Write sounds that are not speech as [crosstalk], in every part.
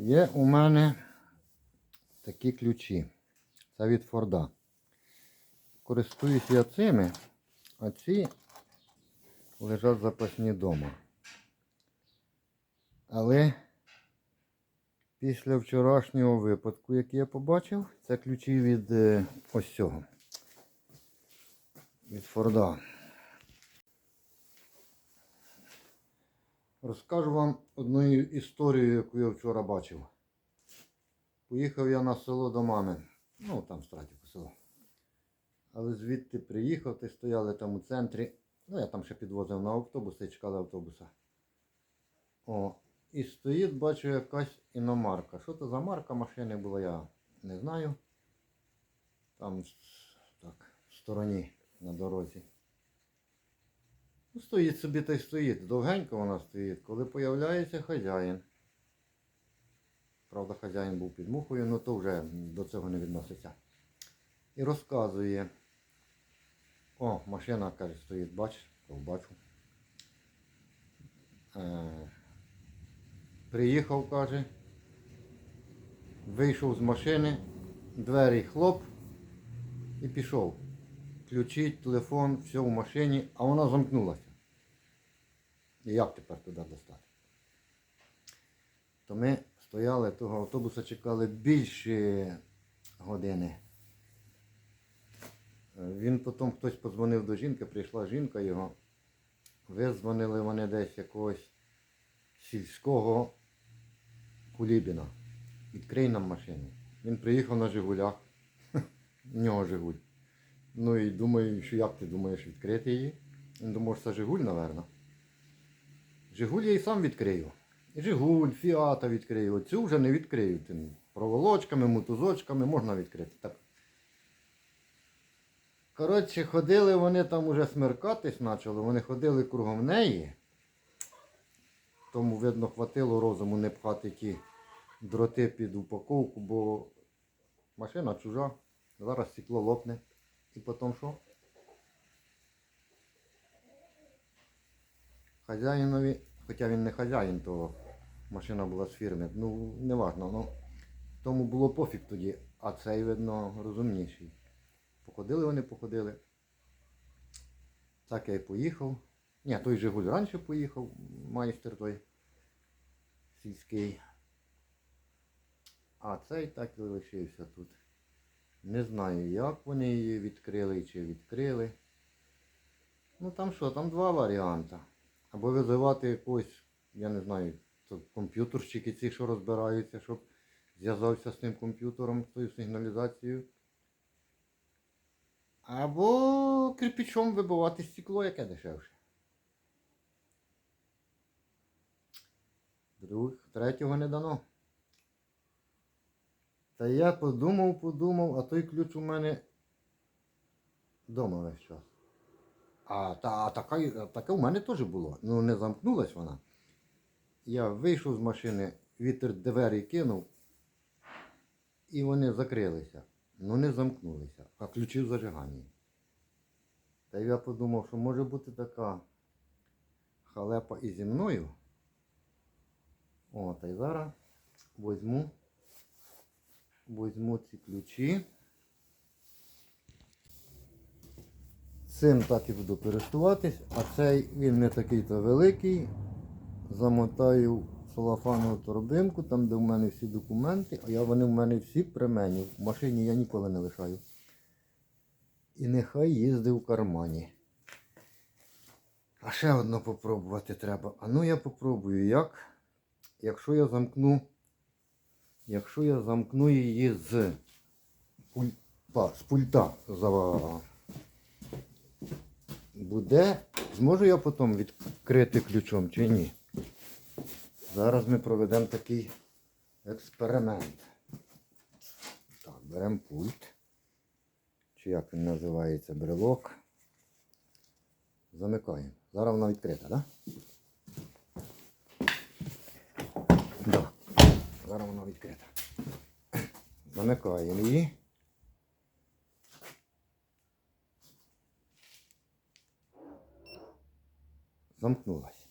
Є у мене такі ключі. Це від Форда. Користуюсь я цими, а ці лежать запасні вдома. Але після вчорашнього випадку, який я побачив, це ключі від е, ось цього. Від Форда. Розкажу вам одну історію, яку я вчора бачив. Поїхав я на село до мами. Ну, там Стратіку село. Але звідти приїхав, ти стояли там у центрі. Ну, я там ще підвозив на автобус і чекали автобуса. О, і стоїть, бачу, якась іномарка. Що це за марка машини була, я не знаю. Там так, в стороні на дорозі. Ну, стоїть собі та й стоїть. Довгенько вона стоїть, коли появляється хазяїн. Правда, хазяїн був під мухою, але то вже до цього не відноситься. І розказує. О, машина, каже, стоїть, бачиш, Кажу, бачу. Е, приїхав, каже. Вийшов з машини, двері хлоп і пішов. Ключі, телефон, все в машині, а вона замкнулася. І як тепер туди достати? То ми стояли того автобуса, чекали більше години. Він потім хтось подзвонив до жінки, прийшла жінка його. Визвонили вони десь якогось сільського кулібіна. Відкрий нам машину. Він приїхав на Жигулях. [laughs] У нього Жигуль. Ну і думаю, що як ти думаєш відкрити її? Він думав, що це Жигуль, напевно. Жигуль я і сам відкрию. Жигуль, Фіата відкрию. Оцю вже не відкрию. Тим проволочками, мотузочками можна відкрити. Так. Коротше, ходили вони там уже смеркатись почали, вони ходили кругом неї. Тому, видно, хватило розуму не пхати ті дроти під упаковку, бо машина чужа. Зараз стекло лопне. І потім що? Хазяїнові, хоча він не хазяїн, то машина була з фірми. Ну, не важно, ну, тому було пофіг тоді, а цей, видно, розумніший. Походили вони, походили. Так я і поїхав. Ні, той Жигуль раніше поїхав, майстер той сільський. А цей так і лишився тут. Не знаю, як вони її відкрили чи відкрили. Ну там що, там два варіанти. Або визивати якогось, я не знаю, комп'ютерщики ці, що розбираються, щоб зв'язався з тим комп'ютером, з тою сигналізацією. Або кирпичом вибивати стекло, яке дешевше. Других, третього не дано. Та я подумав, подумав, а той ключ у мене вдома весь час. А та, така, таке у мене теж було. Ну не замкнулась вона. Я вийшов з машини, вітер двері кинув, і вони закрилися. Ну не замкнулися, а ключі в зажиганні. Та я подумав, що може бути така халепа і зі мною. О, та й зараз возьму, возьму ці ключі. Цим так і буду користуватись, а цей він не такий-то великий. Замотаю салафанову торбинку, там де в мене всі документи, а я вони в мене всі при мені. В машині я ніколи не лишаю. І нехай їздить в кармані. А ще одно попробувати треба. А ну я попробую, як, якщо я замкну, якщо я замкну її з пульта, з пульта буде. Зможу я потім відкрити ключом чи ні? Зараз ми проведемо такий експеримент. Так, беремо пульт. Чи як він називається брелок. Замикаємо. Зараз вона відкрита, так? Да? Да. Зараз вона відкрита. Замикаємо її. Замкнулась.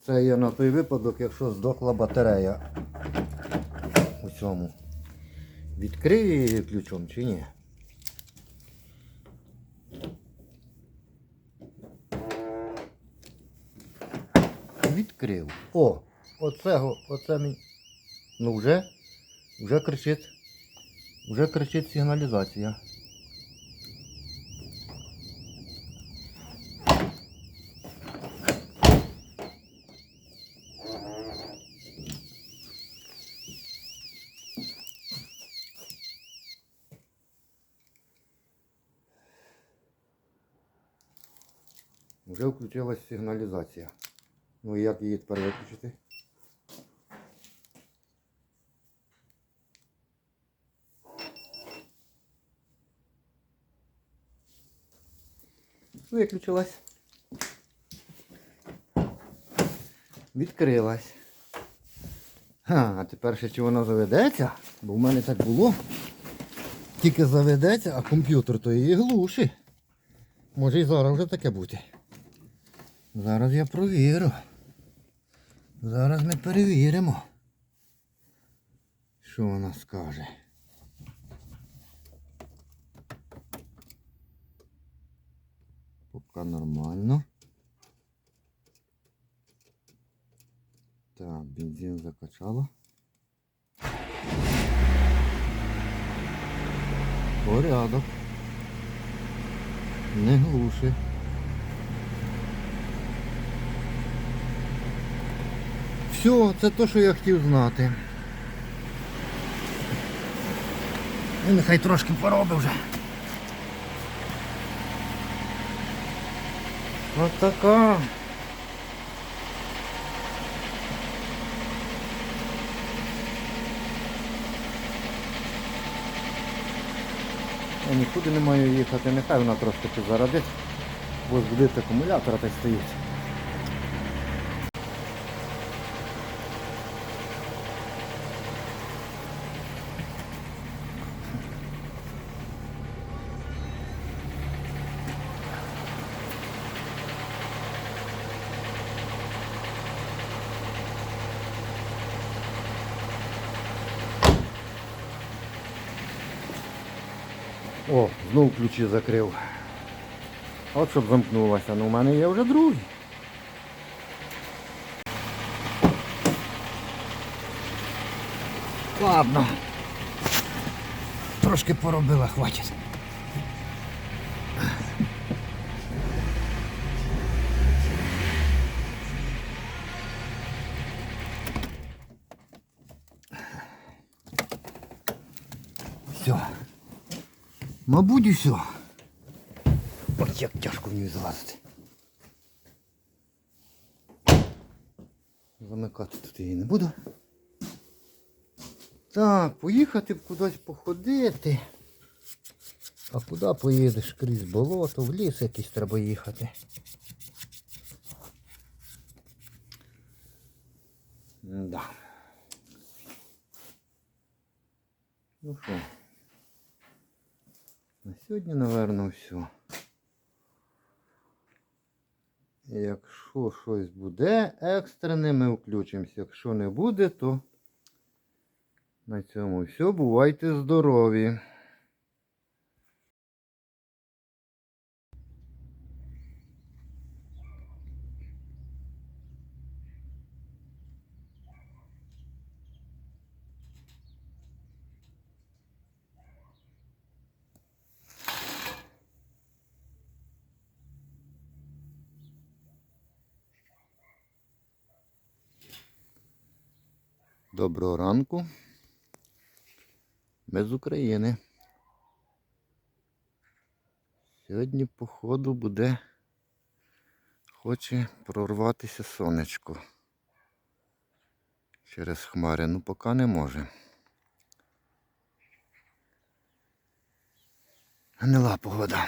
Це є на той випадок, якщо здохла батарея у цьому. Відкрию її ключом чи ні? Відкрив. О, оце, оце мені. Ну вже, вже кричить. Вже кричить сигналізація. Вже включилась сигналізація. Ну і як її тепер виключити? Виключилась. Відкрилась. А тепер ще чи вона заведеться, бо в мене так було. Тільки заведеться, а комп'ютер то її глушить. Може і зараз вже таке бути. Зараз я провірю. Зараз ми перевіримо. Що вона скаже. Поки нормально. Так, бензин закачала. Порядок. Не глуши. Все, це те, що я хотів знати. Ну, нехай трошки поробив вже. Ось така. Я нікуди не маю їхати, нехай вона трошки підзарадить, бо збудить акумулятора та й стоїть. О, знов ключі закрив. От щоб замкнулося. Ну, у мене є вже другий. Ладно. Трошки поробила, хватить. Все. Мабуть, і все. Ось як тяжко в ній залазити. Замикати тут її не буду. Так, поїхати б кудись походити. А куди поїдеш? Крізь болото, в ліс якийсь треба їхати. Да. Ну що? На сьогодні, напевно, все. Якщо щось буде екстрене, ми включимося. Якщо не буде, то на цьому все. Бувайте здорові. Доброго ранку. Ми з України. Сьогодні, походу, буде хоче прорватися сонечко через хмари. Ну, поки не може. Гнила погода.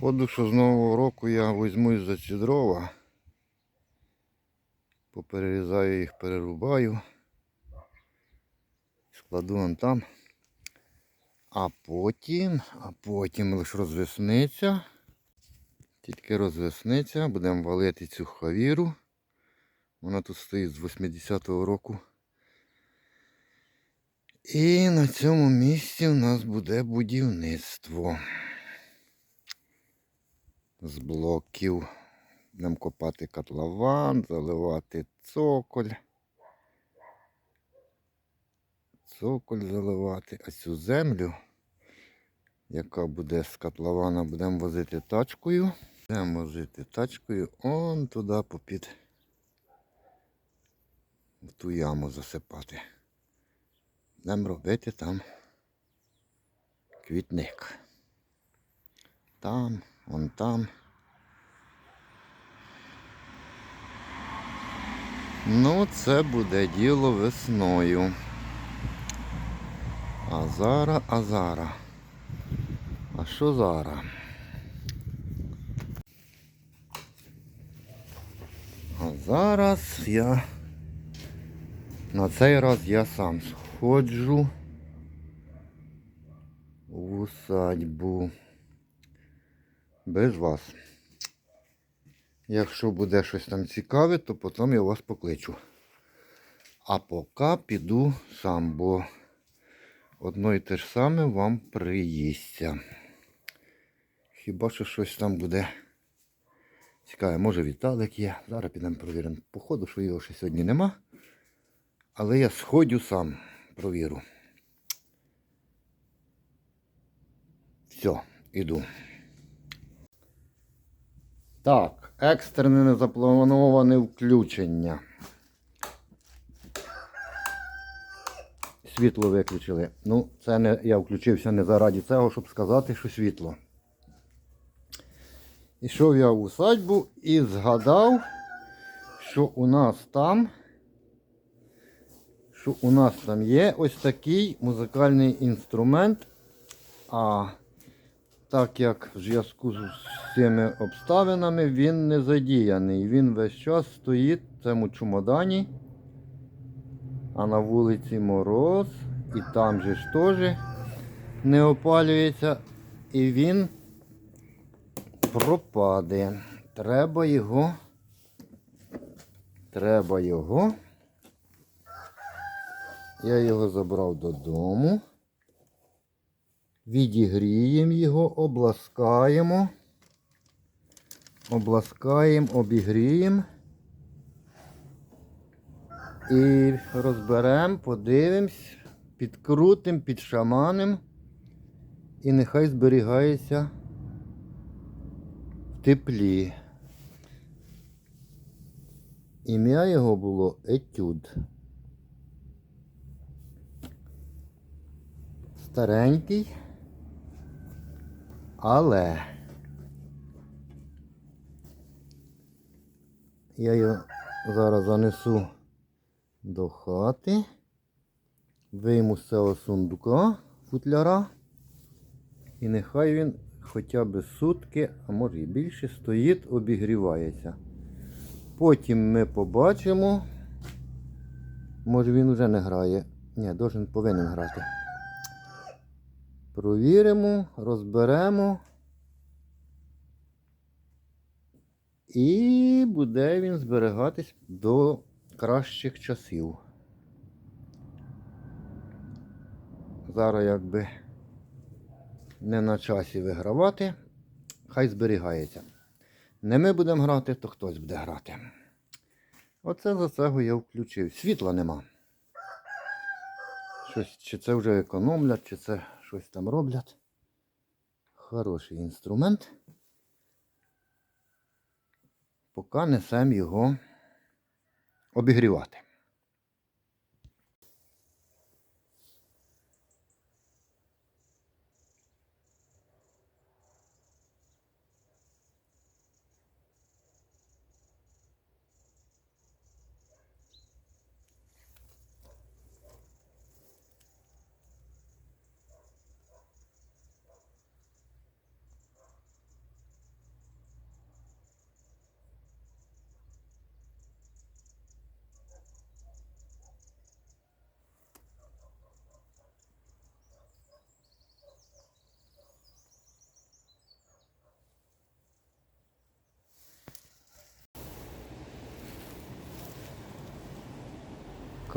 Походу, що з Нового року я візьмусь за ці дрова. Поперерізаю їх, перерубаю. Складу вон там. А потім, а потім лише розвесниться. Тільки розвесниться, будемо валити цю хавіру. Вона тут стоїть з 80-го року. І на цьому місці у нас буде будівництво. З блоків. Будемо копати котлован, заливати цоколь. Цоколь заливати, а цю землю, яка буде з котлована, будемо возити тачкою. Будемо возити тачкою он туди попід в ту яму засипати. Будемо робити там квітник. Там, вон там. Ну, це буде діло весною. А зараз, а зараз. А що зараз? А зараз я на цей раз я сам сходжу в усадьбу. Без вас. Якщо буде щось там цікаве, то потім я вас покличу. А поки піду сам, бо одно і те ж саме вам приїсться. Хіба що щось там буде цікаве. Може Віталик є. Зараз підемо провіримо. Походу, що його ще сьогодні нема. Але я сходю сам, провірю. Все, іду. Так, екстрене незаплановане включення. Світло виключили. Ну, це не я включився не заради цього, щоб сказати, що світло. Ішов я в усадьбу і згадав, що у нас там, що у нас там є ось такий музикальний інструмент. А так як в зв'язку з цими обставинами він не задіяний. Він весь час стоїть в цьому чемодані. А на вулиці мороз. І там же ж теж не опалюється. І він пропаде. Треба його. Треба його. Я його забрав додому. Відігріємо його, обласкаємо. Обласкаємо, обігріємо. І розберемо, подивимось, підкрутимо, підшаманимо. І нехай зберігається в теплі. Ім'я його було Етюд. Старенький. Але я його зараз занесу до хати, вийму з цього сундука футляра, і нехай він хоча б сутки, а може і більше, стоїть, обігрівається. Потім ми побачимо, може він вже не грає. Ні, повинен грати. Провіримо, розберемо. І буде він зберігатись до кращих часів. Зараз якби не на часі вигравати, хай зберігається. Не ми будемо грати, то хтось буде грати. Оце за цього я включив. Світла нема. Щось, чи це вже економлять, чи це щось там роблять. Хороший інструмент. Поки несемо його обігрівати.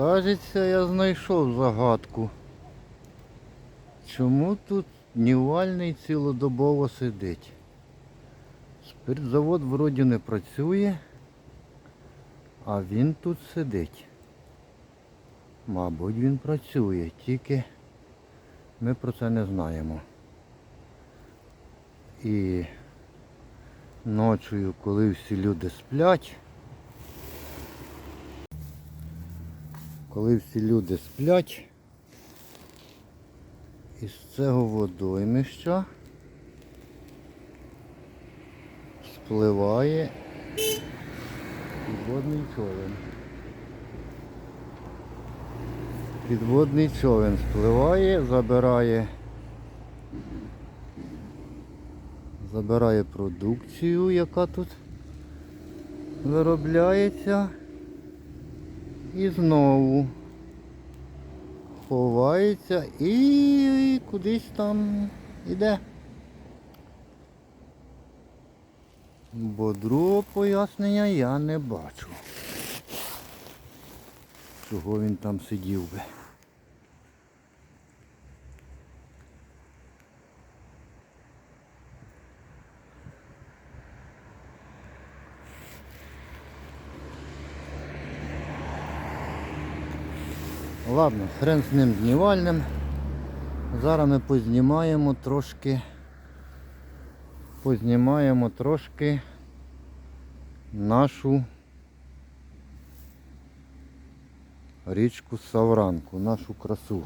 Кажеться, я знайшов загадку. Чому тут днівальний цілодобово сидить? Спиртзавод вроді не працює, а він тут сидить. Мабуть, він працює, тільки ми про це не знаємо. І ночою, коли всі люди сплять, коли всі люди сплять, із цього водоймища спливає підводний човен. Підводний човен спливає, забирає, забирає продукцію, яка тут виробляється. І знову ховається і кудись там іде. Бо другого пояснення я не бачу. Чого він там сидів би. Ладно, хрен з ним днівальним. Зараз ми познімаємо трошки. Познімаємо трошки нашу річку Савранку, нашу красу.